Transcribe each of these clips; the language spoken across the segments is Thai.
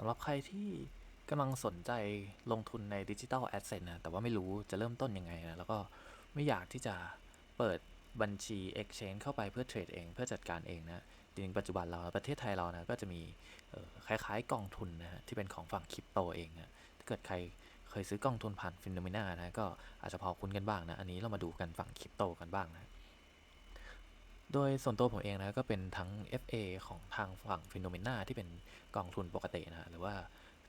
สำหรับใครที่กำลังสนใจลงทุนในดิจิ t a ลแอสเซทนะ แต่ว่าไม่รู้จะเริ่มต้นยังไงนะ แล้วก็ไม่อยากที่จะเปิดบัญชี Exchange เข้าไปเพื่อเทรดเอง เพื่อจัดการเองนะ จริงปัจจุบันเราประเทศไทยเรานะ ก็จะมีออคล้ายๆกองทุนนะฮะที่เป็นของฝั่งคริปโตเองนะถ้าเกิดใครเคยซื้อกองทุนผ่านฟินโนเมนานะก็อาจจะพอคุ้นกันบ้างนะ อันนี้เรามาดูกันฝั่งคริปโตกันบ้างนะ โดยส่วนตัวผมเองนะก็เป็นทั้ง FA ของทางฝั่งฟิโนเมนาที่เป็นกองทุนปกตินะหรือว่า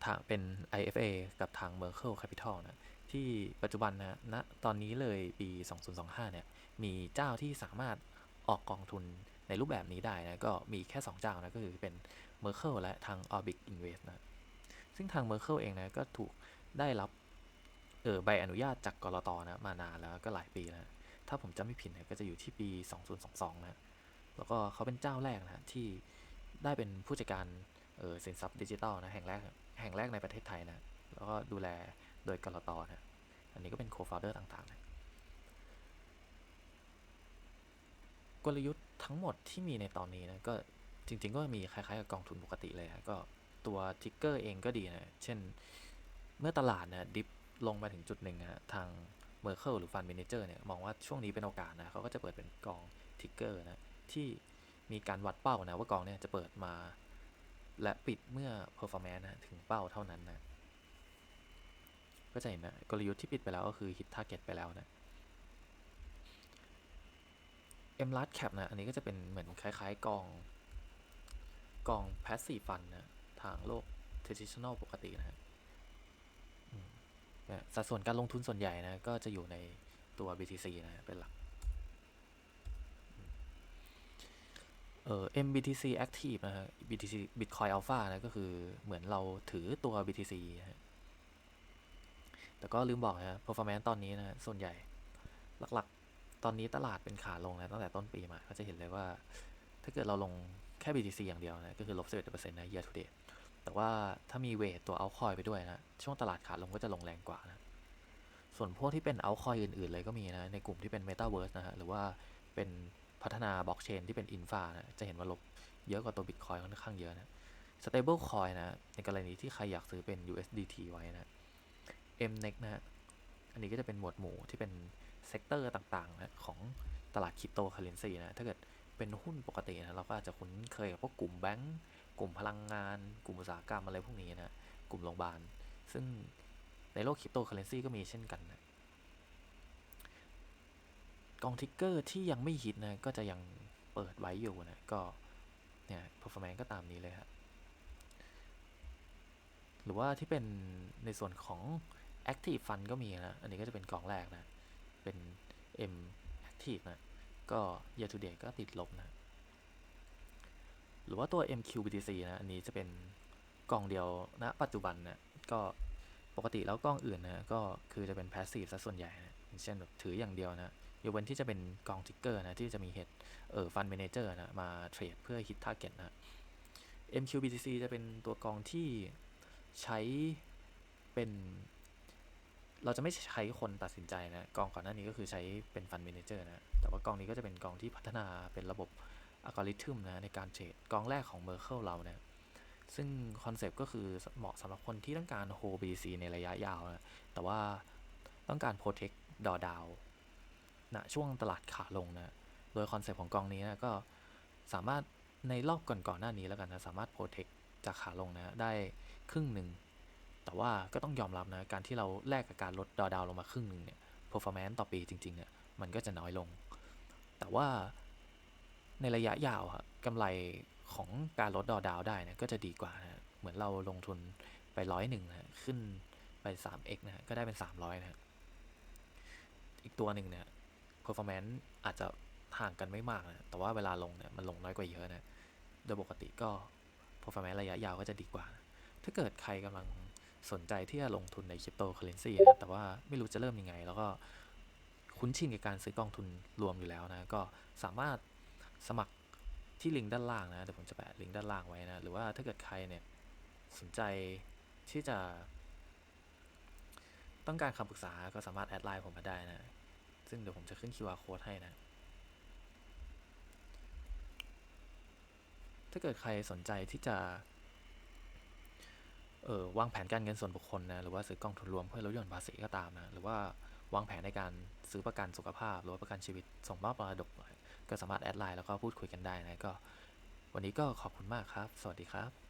ทางเป็น IFA กับทาง Merkle Capital นะที่ปัจจุบันนะณตอนนี้เลยปี 2025 เนี่ย มีเจ้าที่สามารถออกกองทุนในรูปแบบนี้ได้นะ ก็มีแค่ 2 เจ้านะ ก็คือเป็น Merkle และทาง Orbit Invest นะ ซึ่งทาง Merkle เองนะ ก็ถูกได้รับ เออใบอนุญาตจากกรตนะ มานานแล้วก็หลายปีแล้ว ถ้าผมจำไม่ผิดเนี่ยก็จะอยู่ที่ปี 2022 นะแล้วก็เขาเป็นเจ้าแรกนะที่ได้เป็นผู้จัดการเออสินทรัพย์ดิจิทัลนะแห่งแรกแห่งแรกในประเทศไทยนะแล้วก็ดูแลโดยกรตนะอันนี้ก็เป็นโคฟ o เดอร์ต่างๆนะกลยุทธ์ทั้งหมดที่มีในตอนนี้นะก็จริง ๆ ก็มีคล้ายๆกับกองทุนปกติเลยฮะก็ตัวทิกเกอร์เองก็ดีนะ เช่นเมื่อตลาดนะดิฟลงมาถึงจุดหนึ่งนะฮะทาง เมอร์เคิลหรือฟันเมนเจอร์เนี่ยมองว่าช่วงนี้เป็นโอกาสนะเขาก็จะเปิดเป็นกองทิกเกอร์นะที่มีการวัดเป้านะว่ากองเนี่ยจะเปิดมาและปิดเมื่อ performance นะถึงเป้าเท่านั้นนะก็จะเห็นนะกลยุทธ์ที่ปิดไปแล้วก็คือฮิต target ไปแล้วนะ M large cap นะอันนี้ก็จะเป็นเหมือนคล้ายๆกองกอง passive fund นะทางโลก traditional ปกตินะ สัดส่วนการลงทุนส่วนใหญ่นะ ก็จะอยู่ในตัว BTC นะเป็นหลักเอ่อ MBTC Active นะฮะ BTC Bitcoin Alpha นะก็คือเหมือนเราถือตัว BTC นะแต่ก็ลืมบอกนะ performance ตอนนี้นะส่วนใหญ่หลักๆ ตอนนี้ตลาดเป็นขาลงนะตั้งแต่ต้นปีมา ก็จะเห็นเลยว่า ถ้าเกิดเราลงแค่ BTC อย่างเดียวนะ ก็คือลบ11%นะ year to date แต่ว่าถ้ามีเวทตัวเอาคอยไปด้วยนะ ช่วงตลาดขาลงก็จะลงแรงกว่านะ ส่วนพวกที่เป็นเอาคอยอื่นๆเลยก็มีนะ ในกลุ่มที่เป็น Metaverse นะฮะ หรือว่าเป็นพัฒนาบล็อกเชนที่เป็น Infa นะ จะเห็นว่าลบเยอะกว่าตัว Bitcoin ค่อนข้างเยอะนะ Stable Coin นะ ในกรณีที่ใครอยากซื้อเป็น USDT ไว้นะ MNEX นะฮะอันนี้ก็จะเป็นหมวดหมู่ที่เป็นเซกเตอร์ต่างๆนะของตลาดคริปโตเคอเรนซีนะ ถ้าเกิดเป็นหุ้นปกตินะเราก็อาจจะคุ้นเคยกับพวกกลุ่มแบงก์ กลุ่มพลังงาน กลุ่มอุตสาหกรรมอะไรพวกนี้นะกลุ่มโรงพยาบาล ซึ่งในโลกคริปโตเคอเรนซีก็มีเช่นกันนะกองทิกเกอร์ที่ยังไม่ฮิตนะก็จะยังเปิดไว้อยู่นะก็เนี่ย performance ก็ตามนี้เลยฮะหรือว่าที่เป็นในส่วนของ active fund ก็มีนะ อันนี้ก็จะเป็นกองแรกนะ เป็น M active นะ ก็ year to date ก็ติดลบนะ หรือว่าตัว MQBTC นะ อันนี้จะเป็นกล่องเดียวณปัจจุบันนะก็ปกติแล้วกองอื่นนะก็คือจะเป็น passive ซะส่วนใหญ่นะเช่นแบบถืออย่างเดียวนะยกเว้นที่จะเป็นกองทิกเกอร์นะที่จะมีเหตุเอ่อฟันเมนเจอร์นะมาเทรดเพื่อฮิต target นะ MQBTC จะเป็นตัวกองที่ใช้เป็น เราจะไม่ใช้คนตัดสินใจนะกองก่อนหน้านี้ก็คือใช้เป็นฟันเมนเจอร์นะแต่ว่ากองนี้ก็จะเป็นกองที่พัฒนาเป็นระบบ อัลกอริทึมนะในการเทรดกองแรกของ Merkle เราเนี่ยซึ่งคอนเซปต์ก็คือเหมาะสำหรับคนที่ต้องการ hold BTC ในระยะยาวนะแต่ว่าต้องการ protect ดอดาวณช่วงตลาดขาลงนะโดยคอนเซปต์ของกองนี้นะก็สามารถในรอบก่อนๆหน้านี้แล้วกันนะสามารถ protect จากขาลงนะได้ครึ่งหนึ่งแต่ว่าก็ต้องยอมรับนะการที่เราแลกกับการลดดอดาวลงมาครึ่งหนึ่งเนี่ย performance ต่อปีจริงๆเนี่ยมันก็จะน้อยลง แต่ว่า ในระยะยาวอะกำไรของการลดดอดาวได้นะก็จะดีกว่านะเหมือนเราลงทุนไปร้อยหนึ่งนะขึ้นไป 3x นะก็ได้เป็น 300 นะอีกตัวหนึ่งเนี่ย performance อาจจะห่างกันไม่มากนะ แต่ว่าเวลาลงเนี่ยมันลงน้อยกว่าเยอะนะ โดยปกติก็ performance ระยะยาวก็จะดีกว่านะถ้าเกิดใครกำลังสนใจที่จะลงทุนในคริปโตเคอเรนซีนะ แต่ว่าไม่รู้จะเริ่มยังไง แล้วก็คุ้นชินกับการซื้อกองทุนรวมอยู่แล้วนะ ก็สามารถ สมัครที่ลิงก์ด้านล่างนะเดี๋ยวผมจะแปะลิงก์ด้านล่างไว้นะหรือว่าถ้าเกิดใครเนี่ยสนใจที่จะ ต้องการคำปรึกษาก็สามารถแอดไลน์ผมมาได้นะ ซึ่งเดี๋ยวผมจะขึ้น QR code ให้นะ ถ้าเกิดใครสนใจที่จะ เออวางแผนการเงินส่วนบุคคลนะหรือว่าซื้อกองทุนรวมเพื่อลดหย่อนภาษีก็ตามนะหรือว่าวางแผนในการซื้อประกันสุขภาพ หรือว่าประกันชีวิตส่งมอบมรดก ก็สามารถแอดไลน์แล้วก็พูดคุยกันได้นะก็ วันนี้ก็ขอบคุณมากครับ สวัสดีครับ